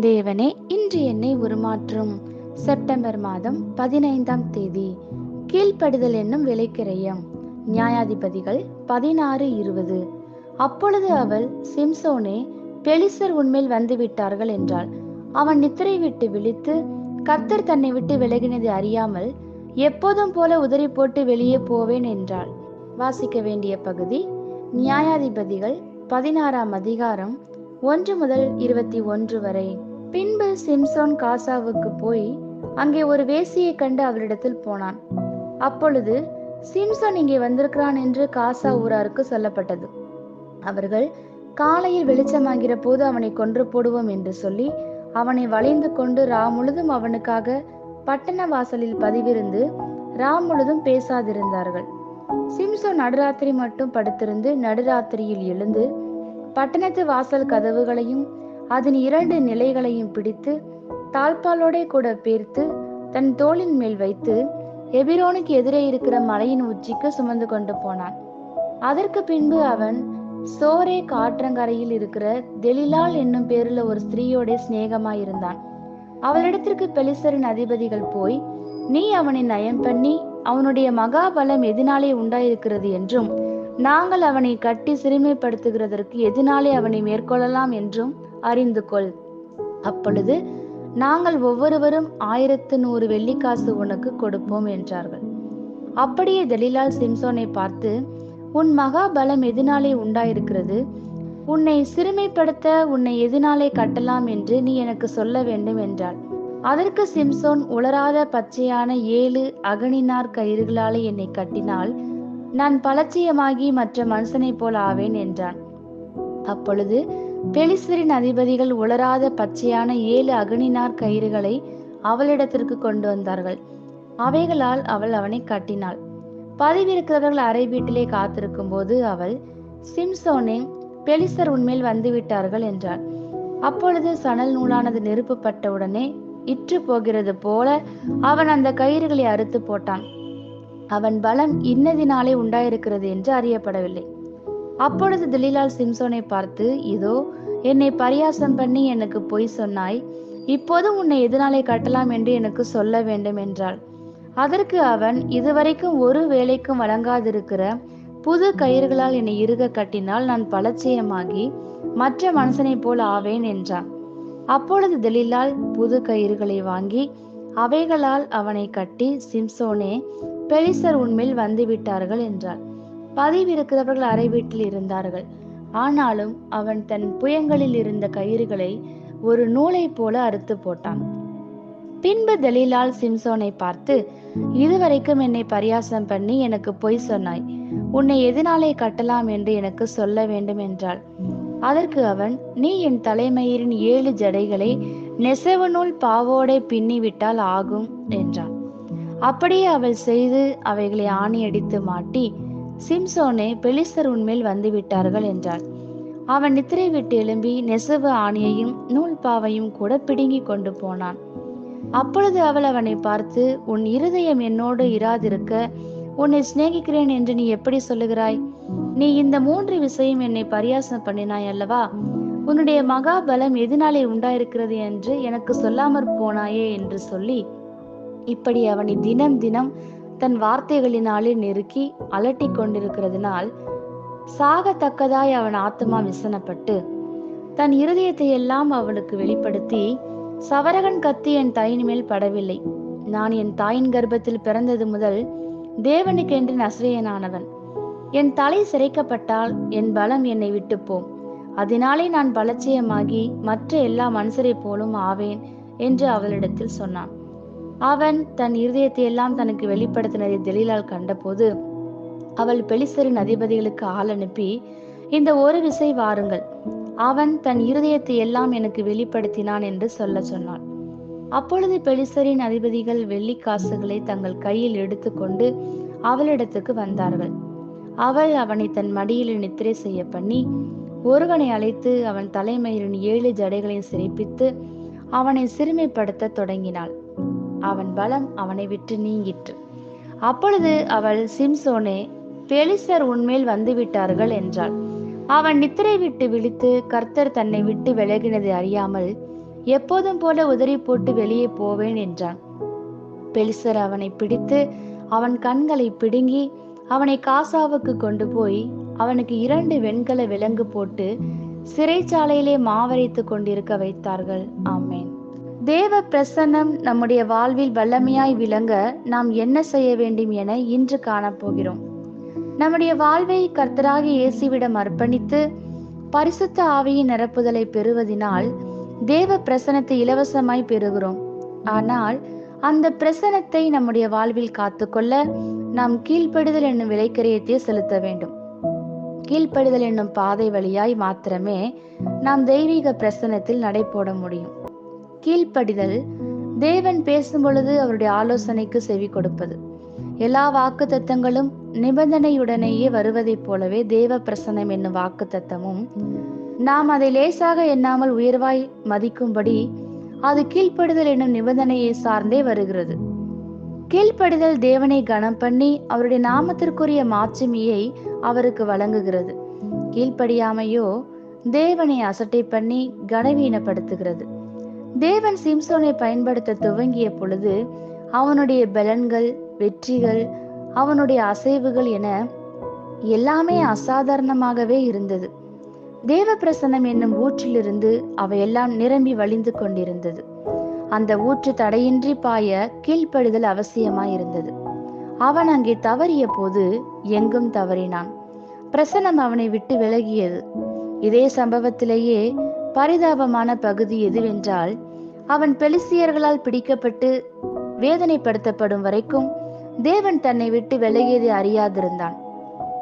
தேவனே இன்று என்னை உருமாற்றும். செப்டம்பர் மாதம் பதினைந்தாம் தேதி. கீழ்ப்படுதல் என்னும் விலைக்கிரயம். நியாயாதிபதிகள் பதினாறு இருபது. அப்பொழுது அவள் சிம்சோனே பெலிசர் உண்மையில் வந்து விட்டார்கள் என்றாள். அவன் நித்திரை விட்டு விழித்து கத்தர் தன்னை விட்டு விலகினது அறியாமல் எப்போதும் போல உதறி போட்டு வெளியே போவேன் என்றாள். வாசிக்க வேண்டிய பகுதி நியாயாதிபதிகள் பதினாறாம் அதிகாரம் ஒன்று முதல் இருபத்தி ஒன்று வரை. பின்பு சிம்சோன் காசாவுக்கு போய் அங்கே ஒரு வேசியை கண்டு அவளிடத்தில் போனான். அப்பொழுது சிம்சோன் இங்கே வந்திருக்கிறான் என்று காசா ஊராருக்கு சொல்லப்பட்டது. அவர்கள் காலையில் வெளிச்சமாகிற போது அவனை கொன்று போடுவோம் என்று சொல்லி அவனை வளைந்து கொண்டு ரா முழுதும் அவனுக்காக பட்டண வாசலில் பதிவிருந்து ரா முழுதும் பேசாதிருந்தார்கள். சிம்சோன் நடுராத்திரி மட்டும் படுத்திருந்து நடுராத்திரியில் எழுந்து பட்டணத்து வாசல் கதவுகளையும் அதன் இரண்டு நிலைகளையும் பிடித்து தாழ்பாலோடே கூட பேர்த்து தன் தோளின் மேல் வைத்து எபிரோனுக்கு எதிரே இருக்கிற மலையின் உச்சிக்கு சுமந்து கொண்டு போனான். அதற்கு பின்பு அவன் சோரே காற்றங்கரையில் இருக்கிற தெலிலால் என்னும் பேருல ஒரு ஸ்திரீயோட சிநேகமாயிருந்தான் அவளிடத்திற்கு பெலிசரின் அதிபதிகள் போய் நீ அவனை நயம் பண்ணி அவனுடைய மகாபலம் எதினாலே உண்டாயிருக்கிறது என்றும் நாங்கள் அவனை கட்டி சிறுமைப்படுத்துகிறதற்கு எதினாலே அவனை மேற்கொள்ளலாம் என்றும் அறிந்து கொள் அப்பொழுது நாங்கள் ஒவ்வொருவரும் ஆயிரத்து நூறு வெள்ளிக்காசு உனக்கு கொடுப்போம் என்றார்கள். அப்படியே தலிலால் சிம்சோனை பார்த்து உன் மகாபலம் எதினாலே உண்டாயிருக்கிறது. உன்னை சிறுமைப்படுத்த உன்னை எதினாலே கட்டலாம் என்று நீ எனக்கு சொல்ல வேண்டும் என்றாள். அதற்கு சிம்சோன் உலராத பச்சையான ஏழு அகனினார் கயிறுகளாலே என்னை கட்டினால் நான் பலட்சியமாகி மற்ற மனுஷனைப் போல் ஆவேன் என்றான். அப்பொழுது பெலிஸ்வரின் அதிபதிகள் உலராத பச்சையான ஏழு அகனினார் கயிறுகளை அவளிடத்திற்கு கொண்டு வந்தார்கள். அவைகளால் அவள் அவனை கட்டினாள். பதிவிருக்கிறவர்கள் அறை வீட்டிலே காத்திருக்கும் போது அவள் சிம்சோனே பெலிசர் உன்மேல் வந்து விட்டார்கள் என்றாள். அப்பொழுது சணல் நூலானது நெருப்பப்பட்ட உடனே இற்று போகிறது போல அவன் அந்த கயிறுகளை அறுத்து போட்டான். அவன் பலம் இன்னதினாலே உண்டாயிருக்கிறது என்று அறியப்படவில்லை. அப்பொழுது தில்லிலால் சிம்சோனை பார்த்து இதோ என்னை பரியாசம் பண்ணி எனக்கு பொய் சொன்னாய். இப்போது உன்னை எதனாலே கட்டலாம் என்று எனக்கு சொல்ல வேண்டும் என்றாள். அதற்கு அவன் இதுவரைக்கும் ஒரு வேலைக்கும் வழங்காதிருக்கிற புது கயிறுகளால் என்னை இருக கட்டினால் நான் பலட்சியமாகி மற்ற மனுஷனைப் போல் ஆவேன் என்றான். அப்பொழுது தெலிலால் புது கயிறுகளை வாங்கி அவைகளால் அவனை கட்டி சிம்சோனே பெலிசர் உண்மையில் வந்து விட்டார்கள் என்றார். பதிவிருக்கிறவர்கள் அறை வீட்டில் இருந்தார்கள். ஆனாலும் அவன் தன் புயங்களில் இருந்த கயிறுகளை ஒரு நூலை போல அறுத்து போட்டான். பின்பு தலீலால் சிம்சோனை பார்த்து இதுவரைக்கும் என்னை பரியாசம் பண்ணி எனக்கு பொய் சொன்னாய். உன்னை எதனாலே கட்டலாம் என்று எனக்கு சொல்ல வேண்டும் என்றாள். அதற்கு அவன் நீ என் தலைமயிரின் ஏழு ஜடைகளை நெசவு நூல் பாவோடை பின்னிவிட்டால் ஆகும் என்றான். அப்படியே அவள் செய்து அவைகளை ஆணியடித்து மாட்டி சிம்சோனே பெலிஸ்தர் உன்மேல் வந்து விட்டார்கள் என்றாள். அவன் நித்திரை விட்டு எழும்பி நெசவு ஆணியையும் நூல் பாவையும் கூட பிடுங்கி கொண்டு போனான். அப்பொழுது அவள் அவனை பார்த்து உன் இருதயம் என்னோடு இராதிருக்க உன்னை சிநேகிக்கிறேன் என்று நீ எப்படி சொல்லுகிறாய்? நீ இந்த மூன்று விஷயம் என்னை பரியாசம் பண்ணினாய் அல்லவா? உன்னுடைய மகாபலம் எதனாலே உண்டாயிருக்கிறது என்று எனக்கு சொல்லாமற் போனாயே என்று சொல்லி இப்படி அவனை தினம் தினம் தன் வார்த்தைகளினாலே நெருக்கி அலட்டி கொண்டிருக்கிறதுனால் சாகத்தக்கதாய் அவன் ஆத்மா விசனப்பட்டு தன் இருதயத்தை எல்லாம் அவளுக்கு வெளிப்படுத்தி சவரகன் கத்தி என் தாயின் மேல் படவில்லை. நான் என் தாயின் கர்ப்பத்தில் பிறந்தது முதல் தேவனுக்கென்று நசிரியனானவன். என் தலை சிறைக்கப்பட்டால் என் பலம் என்னை விட்டு போம். அதனாலே நான் பலட்சியமாகி மற்ற எல்லா மனுஷரை போலும் ஆவேன் என்று அவளிடத்தில் சொன்னான். அவன் தன் இருதயத்தை எல்லாம் தனக்கு வெளிப்படுத்தினதை தெளிலால் கண்டபோது அவள் பெலிசரின் அதிபதிகளுக்கு ஆள் அனுப்பி இந்த ஒரு விசை வாருங்கள். அவன் தன் இருதயத்தை எல்லாம் எனக்கு வெளிப்படுத்தினான் என்று சொல்ல சொன்னான் அப்பொழுது பெலிசரின் அதிபதிகள் வெள்ளி காசுகளை தங்கள் கையில் எடுத்துக்கொண்டு அவளிடத்துக்கு வந்தார்கள். அவள் அவனை தன் மடியில் நித்திரை செய்ய பண்ணி ஒருவனை அழைத்து அவன் தலைமையின் ஏழு ஜடைகளையும் சிரிப்பித்து அவனை சிறுமைப்படுத்த தொடங்கினாள். அவன் பலம் அவனை விட்டு நீங்கிற்று. அப்பொழுது அவள் சிம்சோனே பெலிசர் உன்மேல் வந்து விட்டார்கள் என்றாள். அவன் நித்திரை விட்டு விழித்து கர்த்தர் தன்னை விட்டு விலகினது அறியாமல் எப்போதும் போல உதறி போட்டு வெளியே போவேன் என்றான். பெலிசர் அவனை பிடித்து அவன் கண்களை பிடுங்கி அவனை காசாவுக்கு கொண்டு போய் அவனுக்கு இரண்டு வெண்கல விலங்கு போட்டு சிறைச்சாலையிலே மாவரைத்து கொண்டிருக்க வைத்தார்கள். ஆமேன். தேவ பிரசன்னம் நம்முடைய வாழ்வில் வல்லமையாய் விளங்க நாம் என்ன செய்ய வேண்டும் என இன்று காணப்போகிறோம். நம்முடைய வாழ்வை கர்த்தராக இயேசுவிடம் அர்ப்பணித்து பரிசுத்த ஆவியின் நிரப்புதலை பெறுவதினால் தேவ பிரசனத்தை இலவசமாய் பெறுகிறோம். ஆனால் அந்த பிரசனத்தை நம்முடைய வாழ்வில் காத்துக்கொள்ள நாம் கீழ்ப்படுதல் என்னும் விலைக்கரியத்தை செலுத்த வேண்டும். கீழ்ப்படுதல் என்னும் பாதை வழியாய் மாத்திரமே நாம் தெய்வீக பிரசனத்தில் நடைபோட முடியும். கீழ்ப்படிதல் தேவன் பேசும் பொழுது அவருடைய ஆலோசனைக்கு செவி கொடுப்பது. எல்லா வாக்கு தத்தங்களும் நிபந்தனையுடனேயே வருவதைப் போலவே தேவ பிரசனம் என்னும் வாக்கு தத்தமும் நாம் அதை லேசாக எண்ணாமல் உயர்வாய் மதிக்கும்படி அது கீழ்ப்படுதல் என்னும் நிபந்தனையை சார்ந்தே வருகிறது. கீழ்ப்படுதல் தேவனை கனம் பண்ணி அவருடைய நாமத்திற்குரிய மாட்சிமையை அவருக்கு வழங்குகிறது. கீழ்ப்படியாமையோ தேவனை அசட்டை பண்ணி கனவீனப்படுத்துகிறது. தேவன் சிம்சோனை பயன்படுத்த துவங்கிய பொழுது அவனுடைய பலன்கள் வெற்றிகள் அவனுடைய அசைவுகள் என எல்லாமே அசாதாரணமாகவே இருந்தது. தேவ பிரசன்னம் என்னும் ஊற்றிலிருந்து அவையெல்லாம் நிரம்பி வழிந்து கொண்டிருந்தது. அந்த ஊற்று தடையின்றி பாய கீழ்ப்படுதல் அவசியமாயிருந்தது. அவன் அங்கே தவறிய போது எங்கும் தவறினான். பிரசனம் அவனை விட்டு விலகியது. இதே சம்பவத்திலேயே பரிதாபமான பகுதி எதுவென்றால் அவன் பெலிசியர்களால் பிடிக்கப்பட்டு வேதனைப்படுத்தப்படும் வரைக்கும் தேவன் தன்னை விட்டு விலகியதை அறியாதிருந்தான்.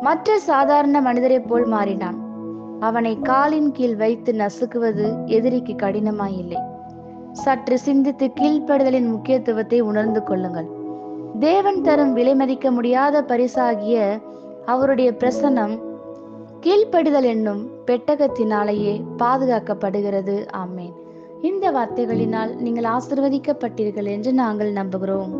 மற்ற சாதாரண மனிதரைப் போல் மாறினான். அவனை காலின் கீழ் வைத்து நசுக்குவது எதிரிக்கு கடினமாயில்லை. சற்று சிந்தித்து கீழ்ப்படுதலின் முக்கியத்துவத்தை உணர்ந்து கொள்ளுங்கள். தேவன் தரும் விலை மதிக்க முடியாத பரிசாகிய அவருடைய பிரசனம் கீழ்ப்படுதல் என்னும் பெட்டகத்தினாலேயே பாதுகாக்கப்படுகிறது. ஆமேன். இந்த வார்த்தைகளினால் நீங்கள் ஆசிர்வதிக்கப்பட்டீர்கள் என்று நாங்கள் நம்புகிறோம்.